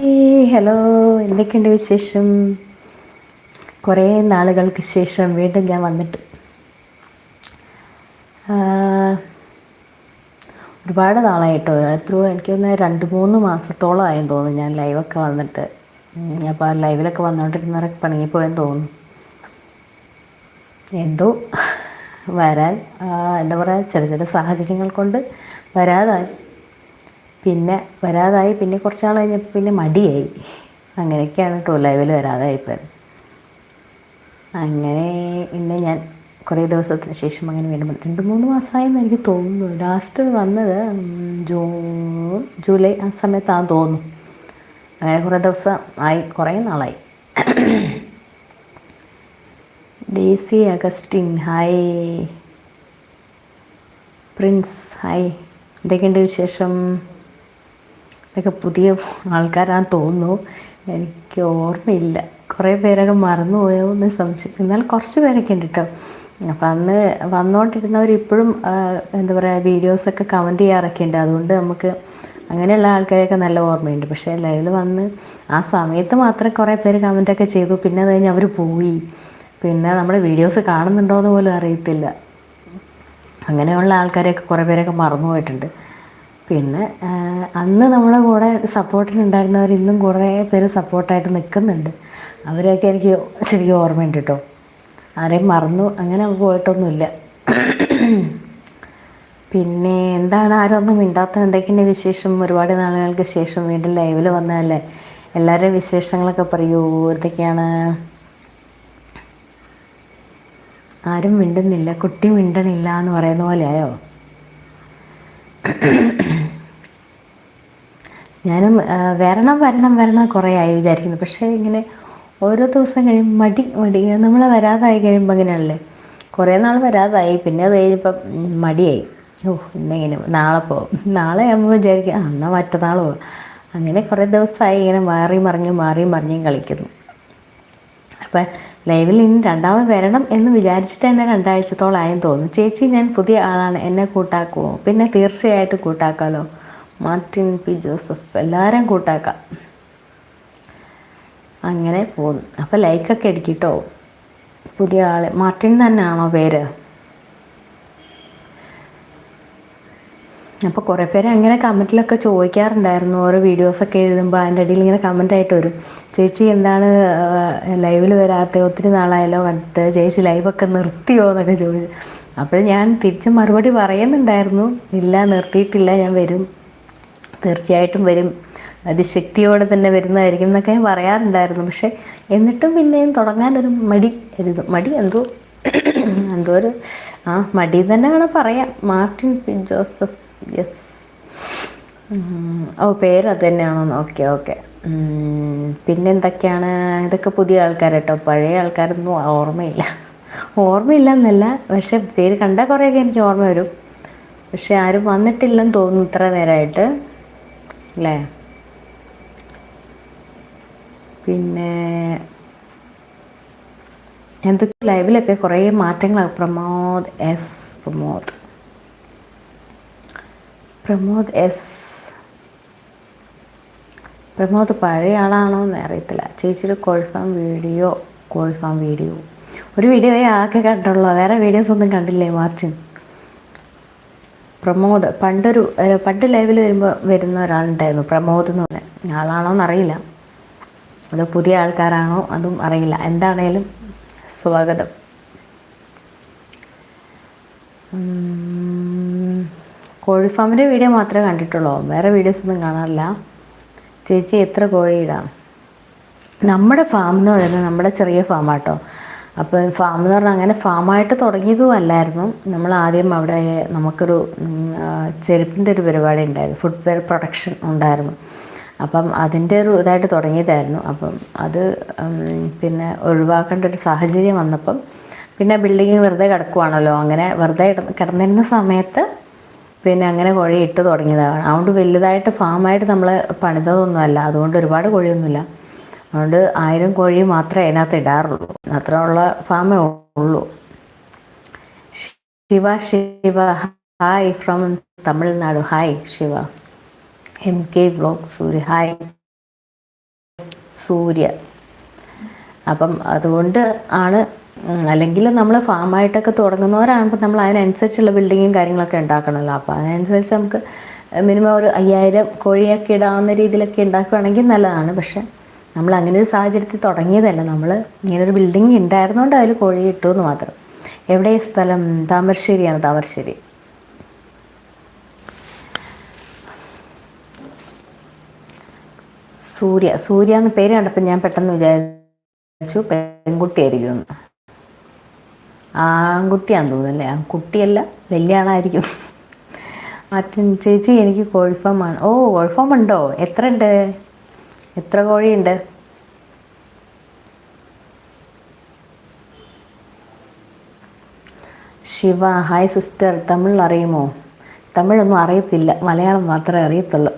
Hello എന്തൊക്കെയുണ്ട് വിശേഷം? കുറേ നാളുകൾക്ക് ശേഷം വീണ്ടും ഞാൻ വന്നിട്ട്. ഒരുപാട് നാളായിട്ടോ. എത്രയോ എനിക്ക് തോന്നുന്നു രണ്ട് മൂന്ന് മാസത്തോളമായെന്ന് തോന്നുന്നു ഞാൻ ലൈവൊക്കെ വന്നിട്ട്. അപ്പോൾ ലൈവിലൊക്കെ വന്നുകൊണ്ടിരുന്നവരൊക്കെ പണിയിപ്പോയെന്ന് തോന്നുന്നു. എന്തോ വരാൻ എന്താ പറയുക ചില ചില സാഹചര്യങ്ങൾ കൊണ്ട് വരാതായി. പിന്നെ വരാതായി. പിന്നെ കുറച്ച് നാൾ കഴിഞ്ഞപ്പോൾ പിന്നെ മടിയായി. അങ്ങനെയൊക്കെയാണ് കേട്ടോ ലൈവിൽ വരാതായിപ്പോയത് അങ്ങനെ പിന്നെ ഞാൻ കുറേ ദിവസത്തിന് ശേഷം അങ്ങനെ വീണ്ടും. രണ്ട് മൂന്ന് മാസമായെന്ന് എനിക്ക് തോന്നുന്നു. ലാസ്റ്റ് വന്നത് ജൂൺ ജൂലൈ ആ സമയത്താണെന്ന് തോന്നുന്നു. അങ്ങനെ കുറേ ദിവസം ആയി. കുറേ നാളായി. Daisy Augustine hi. Prince hi. എന്തൊക്കെയുണ്ട് വിശേഷം? ഇതൊക്കെ പുതിയ ആൾക്കാരാന്ന് തോന്നുന്നു. എനിക്ക് ഓർമ്മയില്ല. കുറേ പേരൊക്കെ മറന്നുപോയോ എന്ന് സംശയം. എന്നാൽ കുറച്ച് പേരൊക്കെ ഉണ്ട് കേട്ടോ അപ്പം അന്ന് വന്നുകൊണ്ടിരുന്നവർ ഇപ്പോഴും എന്താ പറയുക വീഡിയോസൊക്കെ കമന്റ് ചെയ്യാറൊക്കെ ഉണ്ട്. അതുകൊണ്ട് നമുക്ക് അങ്ങനെയുള്ള ആൾക്കാരെയൊക്കെ നല്ല ഓർമ്മയുണ്ട്. പക്ഷേ ലൈവിൽ വന്ന് ആ സമയത്ത് മാത്രം കുറേ പേര് കമന്റൊക്കെ ചെയ്തു. പിന്നെ അത് കഴിഞ്ഞ് അവർ പോയി. പിന്നെ നമ്മുടെ വീഡിയോസ് കാണുന്നുണ്ടോ എന്ന് പോലും അറിയത്തില്ല. അങ്ങനെയുള്ള ആൾക്കാരെയൊക്കെ കുറേ പേരൊക്കെ മറന്നു പോയിട്ടുണ്ട് പിന്നെ അന്ന് നമ്മളെ കൂടെ സപ്പോർട്ടിനുണ്ടായിരുന്നവർ ഇന്നും കുറേ പേര് സപ്പോർട്ടായിട്ട് നിൽക്കുന്നുണ്ട് അവരെയൊക്കെ എനിക്ക് ശരിക്കും ഓർമ്മയുണ്ട് കേട്ടോ ആരെയും മറന്നു അങ്ങനെ പോയിട്ടൊന്നുമില്ല. പിന്നെ എന്താണ് ആരൊന്നും മിണ്ടാത്ത എന്തൊക്കെയുണ്ട് വിശേഷം? ഒരുപാട് നാളുകൾക്ക് ശേഷം വീണ്ടും ലൈവിൽ വന്നതല്ലേ? എല്ലാവരുടെയും വിശേഷങ്ങളൊക്കെ പറയൂ എന്തൊക്കെയാണ്? ആരും മിണ്ടുന്നില്ല കുട്ടി മിണ്ടണില്ല എന്ന് പറയുന്ന പോലെയായോ? ഞാനും വരണം വരണം വരണം കുറേ ആയി വിചാരിക്കുന്നു. പക്ഷേ ഇങ്ങനെ ഓരോ ദിവസം കഴിയുമ്പോൾ മടി മടി. നമ്മൾ വരാതായി കഴിയുമ്പോൾ അങ്ങനെയല്ലേ? കുറേ നാൾ വരാതായി. പിന്നെ അത് കഴിഞ്ഞപ്പം മടിയായി. ഓ ഇന്നെങ്ങനെ നാളെ പോവും നാളെ ആകുമ്പോൾ വിചാരിക്കും ആ എന്നാൽ മറ്റന്നാൾ പോവാം അങ്ങനെ കുറേ ദിവസമായി ഇങ്ങനെ മാറി മറിഞ്ഞും മാറി മറിഞ്ഞും കളിക്കുന്നു. അപ്പം ലൈവിൽ ഇനി രണ്ടാമത് വരണം എന്ന് വിചാരിച്ചിട്ട് തന്നെ രണ്ടാഴ്ചത്തോളമായെന്ന് തോന്നുന്നു. ചേച്ചി ഞാൻ പുതിയ ആളാണ്. എന്നെ കൂട്ടാക്കുമോ പിന്നെ തീർച്ചയായിട്ടും കൂട്ടാക്കാമല്ലോ മാർട്ടിൻ പി. ജോസഫ് എല്ലാവരും കൂട്ടാക്കാം. അങ്ങനെ പോകുന്നു. അപ്പോൾ ലൈക്കൊക്കെ അടിക്കിട്ടോ പുതിയ ആൾ മാർട്ടിൻ തന്നെയാണോ പേര്? അപ്പോൾ കുറേ പേര് അങ്ങനെ കമന്റിലൊക്കെ ചോദിക്കാറുണ്ടായിരുന്നു. ഓരോ വീഡിയോസൊക്കെ എഴുതുമ്പോൾ അതിന്റെ ഇടയിൽ ഇങ്ങനെ കമന്റായിട്ട് വരും. ചേച്ചി എന്താണ് ലൈവിൽ വരാത്ത? ഒത്തിരി നാളായല്ലോ കണ്ടിട്ട് ചേച്ചി ലൈവൊക്കെ നിർത്തിയോ എന്നൊക്കെ ചോദിച്ചു. അപ്പോൾ ഞാൻ തിരിച്ച് മറുപടി പറയുന്നുണ്ടായിരുന്നു. ഇല്ല നിർത്തിയിട്ടില്ല ഞാൻ വരും. തീർച്ചയായിട്ടും വരും. അതിശക്തിയോടെ തന്നെ വരുന്നതായിരിക്കും എന്നൊക്കെ ഞാൻ പറയാറുണ്ടായിരുന്നു. പക്ഷേ എന്നിട്ടും പിന്നെയും തുടങ്ങാനൊരു മടി എഴുതും മടി എന്തോ എന്തോ ഒരു ആ മടി തന്നെ വേണം പറയാം മാർട്ടിൻ പി ജോസഫ് യെസ്. ഓ പേര് അത് തന്നെയാണോ ഓക്കെ ഓക്കെ. പിന്നെ എന്തൊക്കെയാണ് ഇതൊക്കെ പുതിയ ആൾക്കാർ കേട്ടോ പഴയ ആൾക്കാരൊന്നും ഓർമ്മയില്ല. ഓർമ്മയില്ല എന്നല്ല പക്ഷെ പേര് കണ്ടാൽ കുറേയൊക്കെ എനിക്ക് ഓർമ്മ വരും. പക്ഷെ ആരും വന്നിട്ടില്ലെന്ന് തോന്നുന്നു ഇത്ര നേരമായിട്ട് അല്ലേ? പിന്നെ എന്തൊക്കെ ലൈവിലൊക്കെ കുറേ മാറ്റങ്ങളാണ് പ്രമോദ് എസ് പ്രമോദ്. പ്രമോദ് എസ്. പ്രമോദ് പഴയ ആളാണോ എന്ന് അറിയത്തില്ല. ചേച്ചിയുടെ കോഴിഫാം വീഡിയോ കോൾഫാം വീഡിയോ. ഒരു വീഡിയോയെ ആകെ കണ്ടുള്ളൂ. വേറെ വീഡിയോസ് ഒന്നും കണ്ടില്ലേ മാർട്ടിൻ? പ്രമോദ് പണ്ടൊരു പണ്ട് ലൈവിൽ വരുമ്പോൾ വരുന്ന ഒരാളുണ്ടായിരുന്നു പ്രമോദ് എന്ന് പറഞ്ഞ. ആളാണോ എന്നറിയില്ല അത് പുതിയ ആൾക്കാരാണോ അതും അറിയില്ല. എന്താണേലും സ്വാഗതം. കോഴിഫാമിന്റെ വീഡിയോ മാത്രമേ കണ്ടിട്ടുള്ളൂ. വേറെ വീഡിയോസ് ഒന്നും കാണാറില്ല. ചേച്ചി എത്ര കോഴിയിടാം? നമ്മുടെ ഫാം എന്ന് പറയുന്നത് നമ്മുടെ ചെറിയ ഫാമാട്ടോ അപ്പോൾ ഫാം എന്ന് പറഞ്ഞാൽ അങ്ങനെ ഫാമായിട്ട് തുടങ്ങിയതും അല്ലായിരുന്നു. നമ്മൾ ആദ്യം അവിടെ നമുക്കൊരു ചെരുപ്പിന്റെ ഒരു പരിപാടി ഉണ്ടായിരുന്നു. ഫുഡ് ഫുട്വെയർ പ്രൊഡക്ഷൻ ഉണ്ടായിരുന്നു. അപ്പം അതിന്റെ ഒരു ഇതായിട്ട് തുടങ്ങിയതായിരുന്നു. അപ്പം അത് പിന്നെ ഒഴിവാക്കേണ്ട ഒരു സാഹചര്യം വന്നപ്പം പിന്നെ ബിൽഡിങ് വെറുതെ കിടക്കുവാണല്ലോ. അങ്ങനെ വെറുതെ കിട- കിടന്നിരുന്ന സമയത്ത് പിന്നെ അങ്ങനെ കോഴി ഇട്ട് തുടങ്ങിയതാണ്. അതുകൊണ്ട് വലുതായിട്ട് ഫാമായിട്ട് നമ്മൾ പണിതതൊന്നുമല്ല. അതുകൊണ്ട് ഒരുപാട് കോഴിയൊന്നുമില്ല. അതുകൊണ്ട് ആയിരം കോഴി മാത്രമേ അതിനകത്ത് ഇടാറുള്ളൂ. അത്രയുള്ള ഫാമേ ഉള്ളൂ. Shiva Shiva hi from Tamil Nadu. Hi Shiva. M K block Surya. Hi Surya. അപ്പം അതുകൊണ്ട് ആണ് അല്ലെങ്കിൽ നമ്മൾ ഫാമായിട്ടൊക്കെ തുടങ്ങുന്നവരാകുമ്പോൾ നമ്മൾ അതിനനുസരിച്ചുള്ള ബിൽഡിങ്ങും കാര്യങ്ങളൊക്കെ ഉണ്ടാക്കണമല്ലോ അപ്പോൾ അതിനനുസരിച്ച് നമുക്ക് മിനിമം ഒരു അയ്യായിരം കോഴിയൊക്കെ ഇടാവുന്ന രീതിയിലൊക്കെ ഉണ്ടാക്കുകയാണെങ്കിൽ നല്ലതാണ്. പക്ഷേ നമ്മൾ അങ്ങനെ ഒരു സാഹചര്യത്തിൽ തുടങ്ങിയതല്ല. നമ്മൾ ഇങ്ങനൊരു ബിൽഡിംഗ് ഉണ്ടായിരുന്നുകൊണ്ട് അതിൽ കോഴി ഇട്ടു എന്ന് മാത്രം എവിടെ സ്ഥലം? താമരശ്ശേരിയാണ് താമരശ്ശേരി. സൂര്യ സൂര്യ എന്ന പേര് കണ്ടപ്പോൾ ഞാൻ പെട്ടെന്ന് വിചാരിച്ചു പെൺകുട്ടിയായിരിക്കും ആൺകുട്ടിയാന്ന് തോന്നുന്നല്ലേ ആൺകുട്ടിയല്ല വലിയ ആളായിരിക്കും മാറ്റൻ ചേച്ചി എനിക്ക് കോഴിഫാമാണ്. ഓ കോഴിഫാം ഉണ്ടോ എത്ര ഉണ്ട് എത്ര കോഴിയുണ്ട്? Shiva hi sister. തമിഴ് അറിയുമോ? തമിഴൊന്നും അറിയത്തില്ല. മലയാളം മാത്രമേ അറിയത്തുള്ളൂ.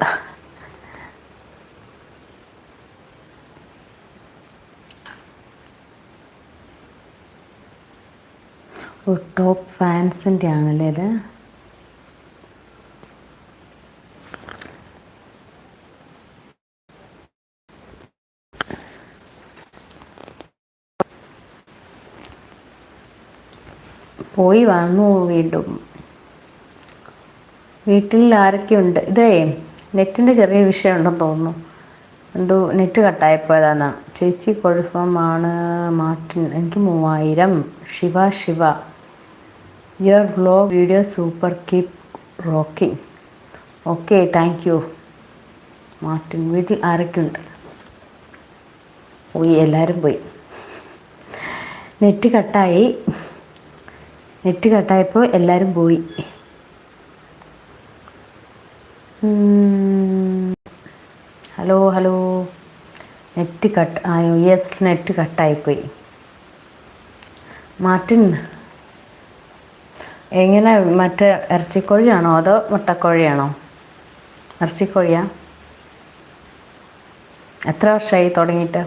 ടോപ്പ് ഫാൻസിന്റെ ആണല്ലേ ഇത്? പോയി വന്നു വീണ്ടും. വീട്ടിൽ ആരൊക്കെയുണ്ട്? ഇതേ നെറ്റിന്റെ ചെറിയ വിഷയം ഉണ്ടെന്ന് തോന്നുന്നു. എന്തോ നെറ്റ് കട്ടായിപ്പോയതാണ് ചേച്ചി കുഴപ്പമാണ്. മാർട്ടിൻ എനിക്ക് മൂവായിരം. Shiva Shiva. Your vlog video super keep rocking okay thank you Martin വീട്ടിൽ ആരൊക്കെയുണ്ട്? പോയി എല്ലാവരും പോയി. നെറ്റ് കട്ടായി. നെറ്റ് കട്ടായപ്പോൾ എല്ലാവരും പോയി. Hello hello. നെറ്റ് കട്ട് ആയോ? യെസ് നെറ്റ് കട്ടായിപ്പോയി. മാർട്ടിൻ എങ്ങനെ മറ്റേ ഇറച്ചിക്കോഴിയാണോ അതോ മുട്ടക്കോഴിയാണോ? ഇറച്ചിക്കോഴിയാ? എത്ര വർഷമായി തുടങ്ങിയിട്ട്?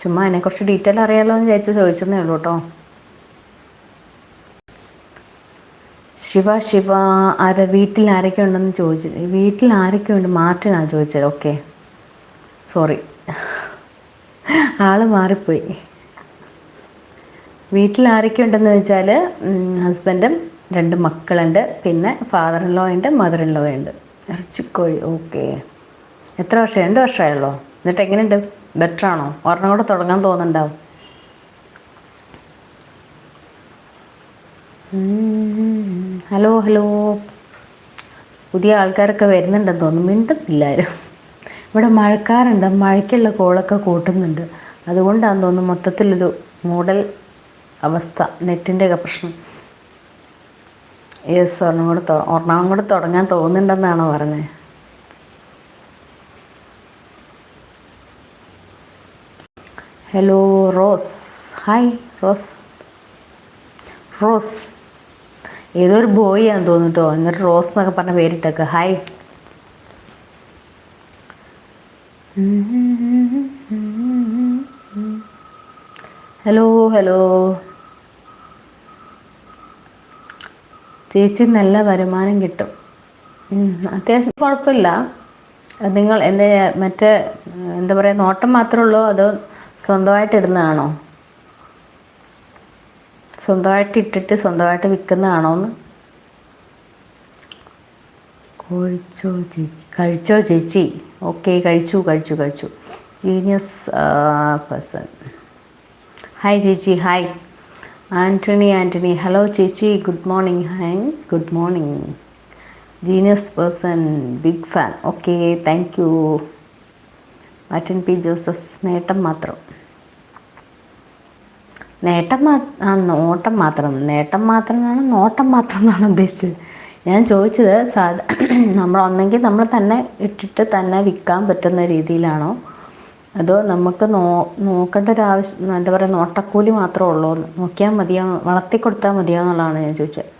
ചുമ്മാ അതിനെക്കുറിച്ച് ഡീറ്റെയിൽ അറിയാലോ എന്ന് വിചാരിച്ച് ചോദിച്ചതേ ഉള്ളൂ കേട്ടോ. ശിവ ശിവ ആര വീട്ടിൽ ആരൊക്കെ ഉണ്ടെന്ന് ചോദിച്ചു വീട്ടിൽ ആരൊക്കെ ഉണ്ട്? മാറ്റിനാണ് ചോദിച്ചത്. ഓക്കെ സോറി ആൾ മാറിപ്പോയി. വീട്ടിൽ ആരൊക്കെ ഉണ്ടെന്ന് വെച്ചാൽ ഹസ്ബൻഡും രണ്ട് മക്കളുണ്ട്. പിന്നെ ഫാദർ ഇൻ ലോ ഉണ്ട് മദർ ഇൻ ലോ ഉണ്ട്. ഇറച്ചിക്കോഴി ഓക്കെ എത്ര വർഷം രണ്ട് വർഷമായുള്ളോ? എന്നിട്ട് എങ്ങനെയുണ്ട്? ബെറ്റർ ആണോ? ഒരെണ്ണം കൂടെ തുടങ്ങാൻ തോന്നുന്നുണ്ടാവും. ഹലോ ഹലോ പുതിയ ആൾക്കാരൊക്കെ വരുന്നുണ്ടെന്ന് തോന്നുന്നു. മിണ്ടുന്നില്ലാരും ഇവിടെ മഴക്കാറുണ്ട്. മഴയ്ക്കുള്ള കോളൊക്കെ കൂട്ടുന്നുണ്ട്. അതുകൊണ്ടാന്ന് തോന്നുന്നു മൊത്തത്തിലൊരു മൂടൽ അവസ്ഥ നെറ്റിന്റെ ഒക്കെ പ്രശ്നം. യെസ് ഒരെണ്ണം കൂടെ ഒരെണ്ണം കൂടെ തുടങ്ങാൻ തോന്നുന്നുണ്ടെന്നാണോ പറഞ്ഞത് hello Rose hi Rose Rose ഏതോ ഒരു ബോയ് ആണെന്ന് തോന്നിട്ടോ എന്നിട്ട് റോസ് എന്നൊക്കെ പറഞ്ഞ പേരിട്ടൊക്കെ. Hi hello hello. ചേച്ചി നല്ല വരുമാനം കിട്ടും. അത്യാവശ്യം കുഴപ്പമില്ല. നിങ്ങൾ എന്റെ മറ്റേ എന്താ പറയുക നോട്ടം മാത്രമേ ഉള്ളൂ? അതോ സ്വന്തമായിട്ട് ഇടുന്നതാണോ? സ്വന്തമായിട്ട് ഇട്ടിട്ട് സ്വന്തമായിട്ട് വിൽക്കുന്നതാണോ എന്ന്? കഴിച്ചോ ചേച്ചി? കഴിച്ചോ ചേച്ചി? ഓക്കെ കഴിച്ചു കഴിച്ചു കഴിച്ചു. ജീനിയസ് പേഴ്സൺ ഹായ് ചേച്ചി ഹായ് ആന്റണി ആന്റണി ഹലോ ചേച്ചി good morning hi good morning genius person big fan okay thank you Martin P Joseph നേട്ടം മാത്രം നേട്ടം മാ ആ നോട്ടം മാത്രം നേട്ടം മാത്രം എന്നാണ് നോട്ടം മാത്രം എന്നാണ് ഉദ്ദേശിച്ചത്. ഞാൻ ചോദിച്ചത് സാധാ നമ്മൾ ഒന്നെങ്കിൽ നമ്മൾ തന്നെ ഇട്ടിട്ട് തന്നെ വിൽക്കാൻ പറ്റുന്ന രീതിയിലാണോ? അതോ നമുക്ക് നോ നോക്കേണ്ട ഒരു ആവശ്യം എന്താ പറയുക നോട്ടക്കൂലി മാത്രമേ ഉള്ളൂ. നോക്കിയാൽ മതിയോ വളർത്തി കൊടുത്താൽ മതിയോ എന്നുള്ളതാണ് ഞാൻ ചോദിച്ചത്.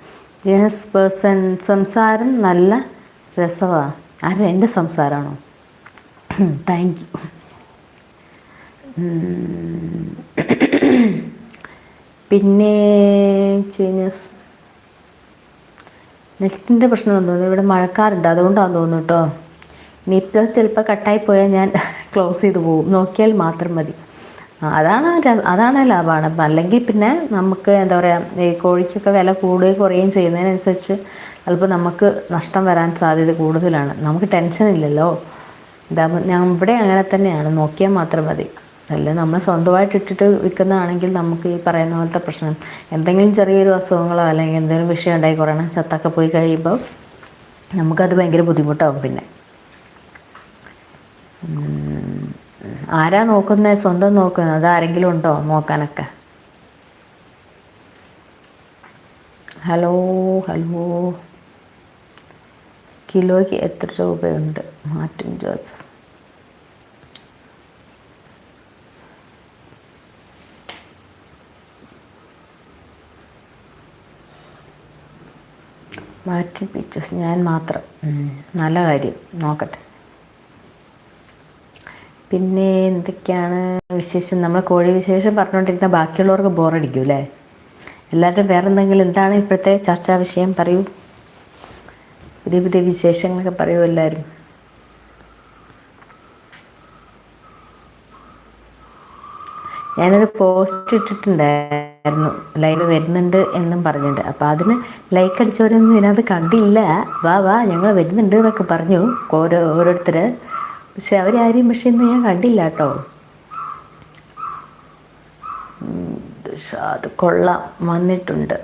ജനസ് പേഴ്സൺ സംസാരം നല്ല രസമാണ് ആ എന്റെ സംസാരമാണോ? താങ്ക് യു പിന്നെ ചേഞ്ചസ് നെറ്റിന്റെ പ്രശ്നം തോന്നുന്നു ഇവിടെ മഴക്കാറുണ്ട്. അതുകൊണ്ടാണ് തോന്നുന്നു കേട്ടോ. ഇനിയിപ്പോൾ ചിലപ്പോൾ കട്ടായി പോയാൽ ഞാൻ ക്ലോസ് ചെയ്ത് പോകും നോക്കിയാൽ മാത്രം മതി. അതാണ് അതാണ് ലാഭമാണ് അല്ലെങ്കിൽ പിന്നെ നമുക്ക് എന്താ പറയുക ഈ കോഴിക്കൊക്കെ വില കൂടുകയും കുറയുകയും ചെയ്യുന്നതിനനുസരിച്ച് ചിലപ്പോൾ നമുക്ക് നഷ്ടം വരാൻ സാധ്യത കൂടുതലാണ്. നമുക്ക് ടെൻഷൻ ഇല്ലല്ലോ. ഞാൻ ഇവിടെ അങ്ങനെ തന്നെയാണ്. നോക്കിയാൽ മാത്രം മതി. അല്ല നമ്മൾ സ്വന്തമായിട്ട് ഇട്ടിട്ട് വിൽക്കുന്നതാണെങ്കിൽ നമുക്ക് ഈ പറയുന്ന പോലത്തെ പ്രശ്നം. എന്തെങ്കിലും ചെറിയൊരു അസുഖങ്ങളോ അല്ലെങ്കിൽ എന്തെങ്കിലും വിഷയം ഉണ്ടായി കുറയണം ചത്തൊക്കെ പോയി കഴിയുമ്പോൾ നമുക്കത് ഭയങ്കര ബുദ്ധിമുട്ടാവും പിന്നെ. ആരാ നോക്കുന്നത് സ്വന്തം നോക്കുന്നത് അതാരെങ്കിലും ഉണ്ടോ നോക്കാനൊക്കെ? Hello hello. കിലോയ്ക്ക് എത്ര രൂപയുണ്ട്? മാറ്റും ജോസഫ് മാറ്റി പിച്ചസ് ഞാൻ മാത്രം. നല്ല കാര്യം. നോക്കട്ടെ. പിന്നെ എന്തൊക്കെയാണ് വിശേഷം? നമ്മൾ കോഴി വിശേഷം പറഞ്ഞുകൊണ്ടിരുന്ന ബാക്കിയുള്ളവർക്ക് ബോറടിക്കും അല്ലേ എല്ലാവരും വേറെ എന്തെങ്കിലും എന്താണ് ഇപ്പോഴത്തെ ചർച്ചാ വിഷയം? പറയൂ. പുതിയ പുതിയ വിശേഷങ്ങളൊക്കെ പറയൂ എല്ലാവരും. ഞാനൊരു പോസ്റ്റ് ഇട്ടിട്ടുണ്ടായിരുന്നു. ലൈവ് വരുന്നുണ്ട് എന്നും പറഞ്ഞിട്ടുണ്ട് അപ്പോൾ അതിന് ലൈക്ക് അടിച്ചവരൊന്നും ഇതിനകത്ത് കണ്ടില്ല. വാ വാ ഞങ്ങൾ വരുന്നുണ്ട് എന്നൊക്കെ പറഞ്ഞു. ഓരോ ഓരോരുത്തർ പക്ഷെ അവരാരെയും പക്ഷെ ഇന്ന് ഞാൻ കണ്ടില്ല കേട്ടോ. അത് കൊള്ളാം. വന്നിട്ടുണ്ട്.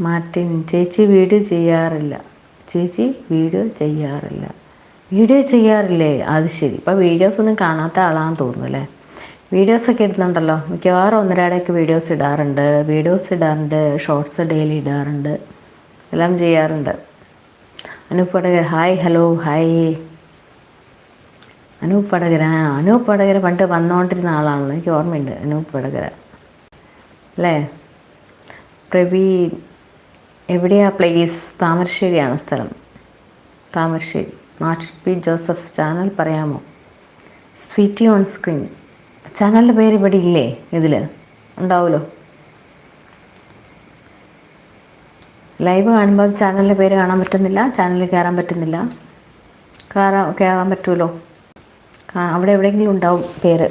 മാർട്ടിൻ ചേച്ചി വീഡിയോ ചെയ്യാറില്ല. ചേച്ചി വീഡിയോ ചെയ്യാറില്ല. വീഡിയോ ചെയ്യാറില്ലേ? അത് ശരി. ഇപ്പം വീഡിയോസ് ഒന്നും കാണാത്ത ആളാണെന്ന് തോന്നുന്നു അല്ലേ? വീഡിയോസൊക്കെ ഇടുന്നുണ്ടല്ലോ. മിക്കവാറും ഒന്നരാടൊക്കെ വീഡിയോസ് ഇടാറുണ്ട്. വീഡിയോസ് ഇടാറുണ്ട്. ഷോർട്സ് ഡെയിലി ഇടാറുണ്ട്. എല്ലാം ചെയ്യാറുണ്ട്. Anoop Padakar hi hello hi Anoop Padakara Anoop Padakara പണ്ട് വന്നുകൊണ്ടിരുന്ന ആളാണല്ലോ. എനിക്ക് ഓർമ്മയുണ്ട് അനൂപ് പടകര അല്ലേ? പ്രവീൺ എവിടെയാ പ്ലേസ് താമരശ്ശേരിയാണ് സ്ഥലം. Thamarassery. Martin P. Joseph channel പറയാമോ? സ്വീറ്റി ഓൺ സ്ക്രീൻ ചാനലിന്റെ പേര് ഇവിടെ ഇല്ലേ ഇതിൽ ഉണ്ടാവുമല്ലോ. ലൈവ് കാണുമ്പോൾ ചാനലിന്റെ പേര് കാണാൻ പറ്റുന്നില്ല ചാനലിൽ കയറാൻ പറ്റുന്നില്ല. കയറാൻ കയറാൻ പറ്റുമല്ലോ അവിടെ എവിടെയെങ്കിലും ഉണ്ടാവും പേര്.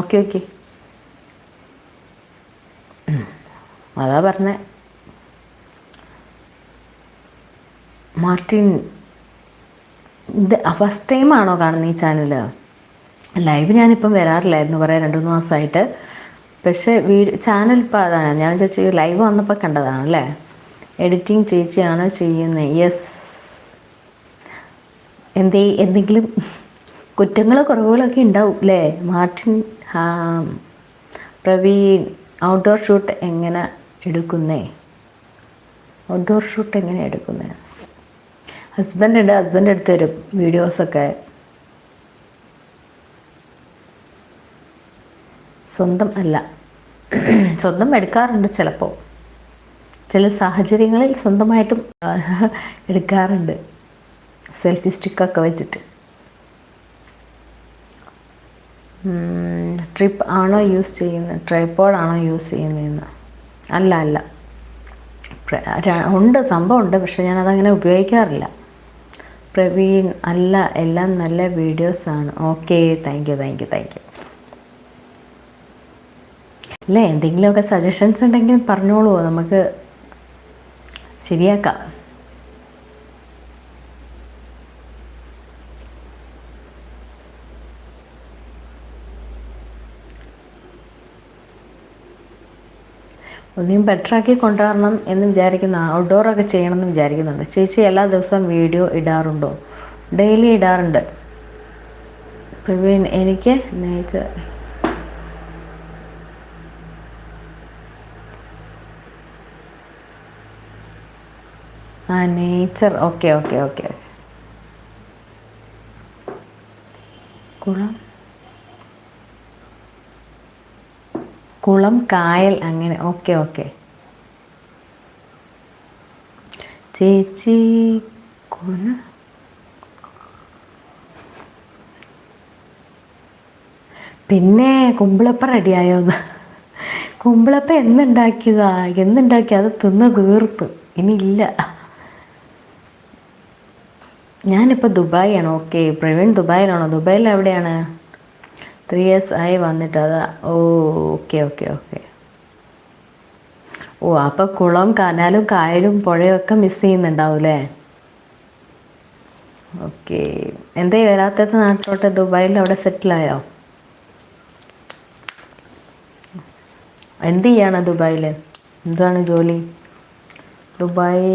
Okay okay. അതാ പറഞ്ഞേ. മാർട്ടിൻ ഇത് ഫസ്റ്റ് ടൈം ആണോ കാണുന്നത് ഈ ചാനൽ ലൈവ് ഞാനിപ്പം വരാറില്ലായിരുന്നു കുറേ രണ്ട് മൂന്ന് മാസമായിട്ട്. പക്ഷേ വീഡിയോ ചാനൽ ഇപ്പോൾ അതാണ്. ഞാൻ ചേച്ചി ലൈവ് വന്നപ്പോൾ കണ്ടതാണ് അല്ലേ എഡിറ്റിംഗ് ചേച്ചിയാണ് ചെയ്യുന്നത് യെസ് എന്തേ എന്തെങ്കിലും കുറ്റങ്ങളോ കുറവുകളൊക്കെ ഉണ്ടാവും അല്ലേ മാർട്ടിൻ പ്രവീൺ ഔട്ട്ഡോർ ഷൂട്ട് എങ്ങനെ എടുക്കുന്നേ? ഔട്ട്ഡോർ ഷൂട്ട് എങ്ങനെ എടുക്കുന്നേ? ഹസ്ബൻഡ് ഉണ്ട് ഹസ്ബൻഡ് എടുത്ത് തരും വീഡിയോസൊക്കെ സ്വന്തം അല്ല സ്വന്തം എടുക്കാറുണ്ട് ചിലപ്പോൾ ചില സാഹചര്യങ്ങളിൽ സ്വന്തമായിട്ടും എടുക്കാറുണ്ട്. സെൽഫി സ്റ്റിക്കൊക്കെ വെച്ചിട്ട്. ട്രിപ്പ് ആണോ യൂസ് ചെയ്യുന്നത് ട്രൈപ്പോഡാണോ യൂസ് ചെയ്യുന്നതെന്ന്. അല്ല അല്ല. ഉണ്ട് സംഭവം ഉണ്ട് പക്ഷെ ഞാനതങ്ങനെ ഉപയോഗിക്കാറില്ല. പ്രവീൺ അല്ല എല്ലാം നല്ല വീഡിയോസാണ് okay thank you thank you thank you അല്ലേ എന്തെങ്കിലുമൊക്കെ സജഷൻസ് ഉണ്ടെങ്കിൽ പറഞ്ഞോളൂ. നമുക്ക് ശരിയാക്കാം. ഒന്നും ബെറ്ററാക്കി കൊണ്ടുവരണം എന്ന് വിചാരിക്കുന്ന ഔട്ട്ഡോറൊക്കെ ചെയ്യണമെന്ന് വിചാരിക്കുന്നുണ്ട്. ചേച്ചി എല്ലാ ദിവസവും വീഡിയോ ഇടാറുണ്ടോ? ഡെയിലി ഇടാറുണ്ട്. പ്രവീൺ എനിക്ക് നേച്ചർ ആ നേച്ചർ ഓക്കെ ഓക്കെ ഓക്കെ കുളം? കുളം കായൽ അങ്ങനെ. ഓക്കെ ഓക്കെ ചേച്ചി കുണ? പിന്നെ കുമ്പിളപ്പ റെഡിയായോന്ന് കുമ്പിളപ്പ എന്നുണ്ടാക്കിയതാ. എന്നുണ്ടാക്കി അത് തിന്ന് തീർത്തു. ഇനിയില്ല ഞാനിപ്പോൾ ദുബായിയാണ് ഓക്കെ പ്രവീൺ ദുബായിലാണോ? ദുബായിൽ എവിടെയാണ്? ത്രീ ഇയേഴ്സ് ആയി വന്നിട്ട് അതാ. ഓ ഓക്കെ ഓക്കെ ഓക്കെ ഓ അപ്പോൾ കുളം കനാലും കായലും പുഴയും ഒക്കെ മിസ് ചെയ്യുന്നുണ്ടാവും അല്ലേ ഓക്കെ എന്തേ വരാത്തത് നാട്ടിലോട്ട്? ദുബായിൽ അവിടെ സെറ്റിലായോ എന്ത് ചെയ്യാണ് ദുബായിൽ? എന്താണ് ജോലി? ദുബായ്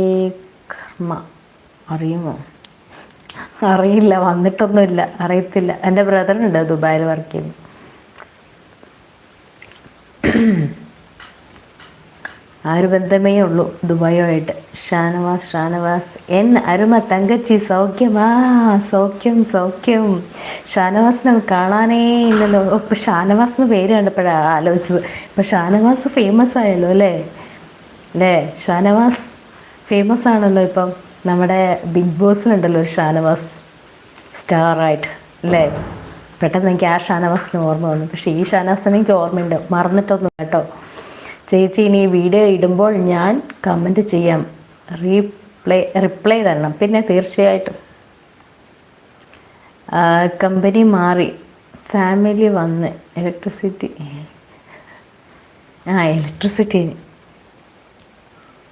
അറിയുമോ? അറിയില്ല വന്നിട്ടൊന്നുമില്ല അറിയത്തില്ല. എന്റെ ബ്രദറുണ്ട് ദുബായിൽ വർക്ക് ചെയ്യുന്നു. ആ ഒരു ബന്ധമേ ഉള്ളൂ ദുബായുമായിട്ട്. ഷാനവാസ് ഷാനവാസ്. എൻ അരുമ തങ്കച്ചി സൗഖ്യമാ സൗഖ്യം സൗഖ്യം. ഷാനവാസിനെ കാണാനേ ഇല്ലല്ലോ. ഇപ്പം ഷാനവാസ് എന്ന് പേര് കണ്ടപ്പോഴാണ് ആലോചിച്ചത്. ഇപ്പം ഷാനവാസ് ഫേമസ് ആയല്ലോ അല്ലേ? അല്ലേ? ഷാനവാസ് ഫേമസ് ആണല്ലോ ഇപ്പം. നമ്മുടെ ബിഗ് ബോസിലുണ്ടല്ലോ ഒരു ഷാനവാസ്. സ്റ്റാറായിട്ട് അല്ലേ? പെട്ടെന്ന് എനിക്ക് ആ ഷാനവാസിന് ഓർമ്മ വന്നു. പക്ഷേ ഈ ഷാനവാസിനെ എനിക്ക് ഓർമ്മയുണ്ട്. മറന്നിട്ടൊന്നും കേട്ടോ. ചേച്ചി ഇനി വീഡിയോ ഇടുമ്പോൾ ഞാൻ കമന്റ് ചെയ്യാം. റീപ്ലൈ റിപ്ലൈ തരണം. പിന്നെ തീർച്ചയായിട്ടും. കമ്പനി മാറി. ഫാമിലി വന്ന്. ഇലക്ട്രിസിറ്റി ആ ഇലക്ട്രിസിറ്റി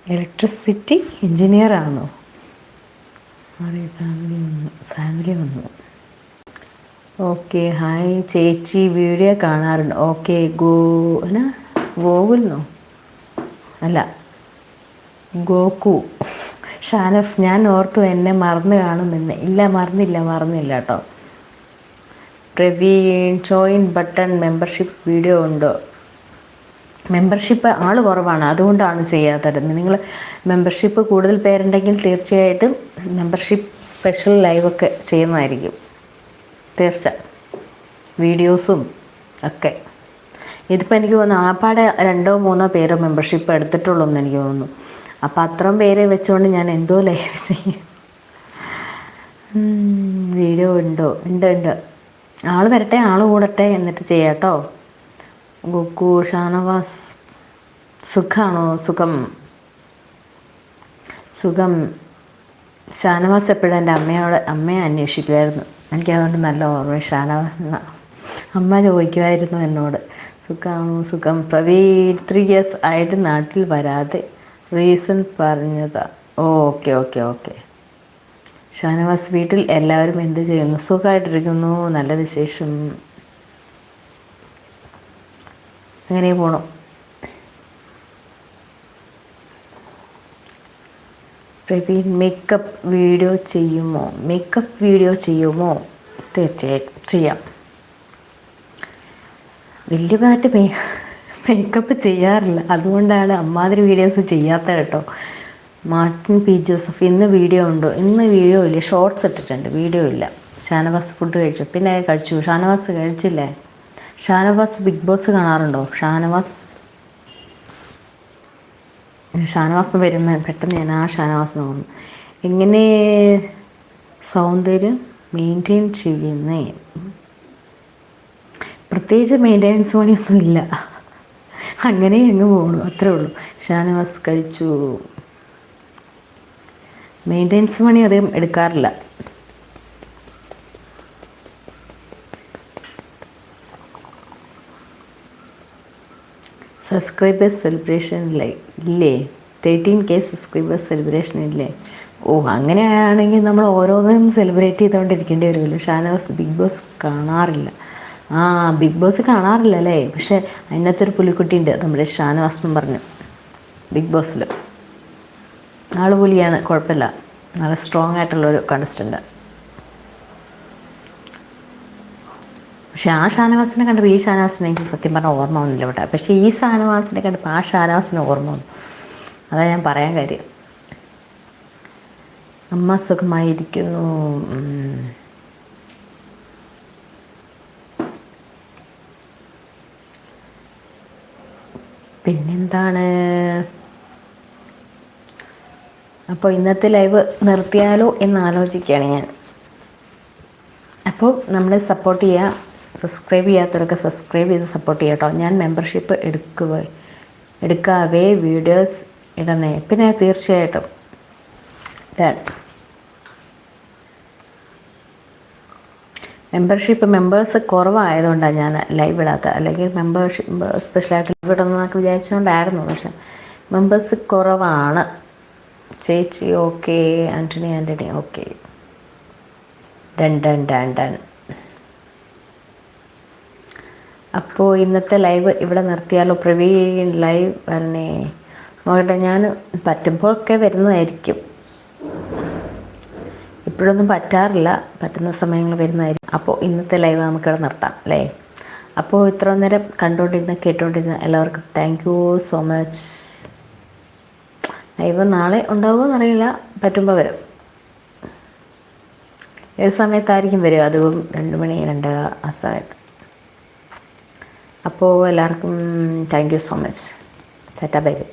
ഇലക്ട്രിസിറ്റി എഞ്ചിനീയർ ആണോ? മാറി ഫാമിലി വന്നു ഫാമിലി വന്നു ഓക്കെ ഹായ് ചേച്ചി വീഡിയോ കാണാറുണ്ട്. ഓക്കെ ഗോ എന്നാ? ഗോകുലിനോ? അല്ല ഗോകു ഷാനസ് ഞാൻ ഓർത്തു എന്നെ മറന്നു കാണുമെന്ന്. ഇല്ല മറന്നില്ല മറന്നില്ല കേട്ടോ Praveen join button membership video ഉണ്ടോ? മെമ്പർഷിപ്പ് ആൾ കുറവാണ്. അതുകൊണ്ടാണ് ചെയ്യാത്തത്. നിങ്ങൾ മെമ്പർഷിപ്പ് കൂടുതൽ പേരുണ്ടെങ്കിൽ തീർച്ചയായിട്ടും മെമ്പർഷിപ്പ് സ്പെഷ്യൽ ലൈവൊക്കെ ചെയ്യുന്നതായിരിക്കും. തീർച്ച. വീഡിയോസും ഒക്കെ. ഇതിപ്പോൾ എനിക്ക് തോന്നുന്നു ആപ്പാടെ രണ്ടോ മൂന്നോ പേരോ മെമ്പർഷിപ്പ് എടുത്തിട്ടുള്ളൂ എന്ന് എനിക്ക് തോന്നുന്നു. അപ്പം അത്രയും പേരെ വെച്ചുകൊണ്ട് ഞാൻ എന്തോ ലൈവ് ചെയ്യും. വീഡിയോ ഉണ്ടോ? ഉണ്ട് ഉണ്ട്? ആൾ വരട്ടെ ആൾ കൂടട്ടെ എന്നിട്ട് ചെയ്യാം കേട്ടോ. ഗുക്കു ഷാനവാസ് സുഖാണോ? സുഖം. സുഖം. ഷാനവാസ് എപ്പോഴും എന്റെ അമ്മയോട് അമ്മയെ അന്വേഷിക്കുമായിരുന്നു എനിക്കതുകൊണ്ട് നല്ല ഓർമ്മ ഷാനവാസ് അമ്മ ചോദിക്കുമായിരുന്നു എന്നോട്. സുഖമാണോ സുഖം. പ്രവീൺ ത്രീ ഇയേഴ്സ് ആയിട്ട് നാട്ടിൽ വരാതെ റീസൺ പറഞ്ഞതാ. Okay okay okay. ഷാനവാസ് വീട്ടിൽ എല്ലാവരും എന്ത് ചെയ്യുന്നു? സുഖമായിട്ടിരിക്കുന്നു നല്ല വിശേഷം. അങ്ങനെ പോണു. പ്രവീൺ മേക്കപ്പ് വീഡിയോ ചെയ്യുമോ? മേക്കപ്പ് വീഡിയോ ചെയ്യുമോ? തീർച്ചയായിട്ടും ചെയ്യാം. വലിയ പാറ്റ് മേ മേക്കപ്പ് ചെയ്യാറില്ല. അതുകൊണ്ടാണ് അമ്മാതിരി വീഡിയോസ് ചെയ്യാത്ത കേട്ടോ. Martin P. ജോസഫ് ഇന്ന് വീഡിയോ ഉണ്ടോ? ഇന്ന് വീഡിയോ ഇല്ല. ഷോർട്സ് ഇട്ടിട്ടുണ്ട്. വീഡിയോ ഇല്ല. ഷാനവാസ് ഫുഡ് കഴിച്ചു. പിന്നെ കഴിച്ചു. ഷാനവാസ് കഴിച്ചില്ലേ? ഷാനവാസ് ബിഗ് ബോസ് കാണാറുണ്ടോ? ഷാനവാസ്? ഷാനവാസ് വരുന്ന പെട്ടെന്ന് ഞാൻ ആ ഷാനവാസ് തോന്നുന്നു എങ്ങനെ സൗന്ദര്യം മെയിന്റെയിൻ ചെയ്യുന്നേ? പ്രത്യേകിച്ച് മെയിന്റെനൻസ് പണിയൊന്നും ഇല്ല. അങ്ങനെ അങ്ങ് പോകണു അത്രേ ഉള്ളൂ. ഷാനവാസ് കഴിച്ചു. മെയിന്റെനൻസ് പണി അധികം എടുക്കാറില്ല. സബ്സ്ക്രൈബേഴ്സ് സെലിബ്രേഷൻ ഇല്ലേ? തേർട്ടീൻ കെ സബ്സ്ക്രൈബേഴ്സ് സെലിബ്രേഷൻ ഇല്ലേ? ഓ അങ്ങനെയാണെങ്കിൽ നമ്മൾ ഓരോന്നും സെലിബ്രേറ്റ് ചെയ്തുകൊണ്ടിരിക്കേണ്ടി വരുമല്ലോ ഷാനവാസ് ബിഗ് ബോസ് കാണാറില്ല. ആ ബിഗ് ബോസ് കാണാറില്ല അല്ലേ? പക്ഷേ അതിനകത്തൊരു പുലിക്കുട്ടി ഉണ്ട്. നമ്മുടെ ഷാനവാസ് എന്ന് പറഞ്ഞു. ബിഗ് ബോസിൽ ആൾ പുലിയാണ്. കുഴപ്പമില്ല. നല്ല സ്ട്രോങ് ആയിട്ടുള്ളൊരു കണ്ടസ്റ്റന്റ് പക്ഷെ ആ ഷാനവാസിനെ കണ്ടപ്പോൾ ഈ ഷാനവാസിനെ എനിക്ക് സത്യം പറഞ്ഞാൽ ഓർമ്മ വന്നില്ല കേട്ടോ. പക്ഷേ ഈ ഷാനവാസിനെ കണ്ടപ്പോൾ ആ ഷാനവാസിനെ ഓർമ്മ വന്നു. അതാ ഞാൻ പറയാൻ കാര്യം. അമ്മ സുഖമായിരിക്കുന്നു. പിന്നെന്താണ്? അപ്പോൾ ഇന്നത്തെ ലൈവ് നിർത്തിയാലോ എന്ന് ആലോചിക്കുകയാണ് ഞാൻ. അപ്പോൾ നമ്മളെ സപ്പോർട്ട് ചെയ്യുക സബ്സ്ക്രൈബ് ചെയ്യാത്തവരൊക്കെ സബ്സ്ക്രൈബ് ചെയ്ത് സപ്പോർട്ട് ചെയ്യട്ടോ. ഞാൻ മെമ്പർഷിപ്പ് എടുക്കുക എടുക്കാവേ വീഡിയോസ് ഇടണേ. പിന്നെ തീർച്ചയായിട്ടും മെമ്പർഷിപ്പ് മെമ്പേഴ്സ് കുറവായതുകൊണ്ടാണ് ഞാൻ ലൈവ് ഇടാത്തത് അല്ലെങ്കിൽ മെമ്പർഷിപ്പ് സ്പെഷ്യലായിട്ട് ലൈവ് ഇടണമെന്നൊക്കെ വിചാരിച്ചുകൊണ്ടായിരുന്നു പക്ഷെ മെമ്പേഴ്സ് കുറവാണ്. ചേച്ചി okay Antony Antony okay done done done done അപ്പോൾ ഇന്നത്തെ ലൈവ് ഇവിടെ നിർത്തിയാലോ പ്രവീൺ ലൈവ് വരണേ. നോക്കട്ടെ ഞാൻ പറ്റുമ്പോഴൊക്കെ വരുന്നതായിരിക്കും. ഇപ്പോഴൊന്നും പറ്റാറില്ല. പറ്റുന്ന സമയങ്ങൾ വരുന്നതായിരിക്കും. അപ്പോൾ ഇന്നത്തെ ലൈവ് നമുക്കിവിടെ നിർത്താം അല്ലേ? അപ്പോൾ ഇത്ര നേരം കണ്ടുകൊണ്ടിരുന്ന കേട്ടുകൊണ്ടിരുന്ന എല്ലാവർക്കും thank you so much live നാളെ ഉണ്ടാവുമോ എന്നറിയില്ല പറ്റുമ്പോൾ വരും. ഏത് സമയത്തായിരിക്കും വരും അതും രണ്ട് മണി രണ്ടര ആ സമയത്ത്. അപ്പോൾ എല്ലാവർക്കും thank you so much tata bye bye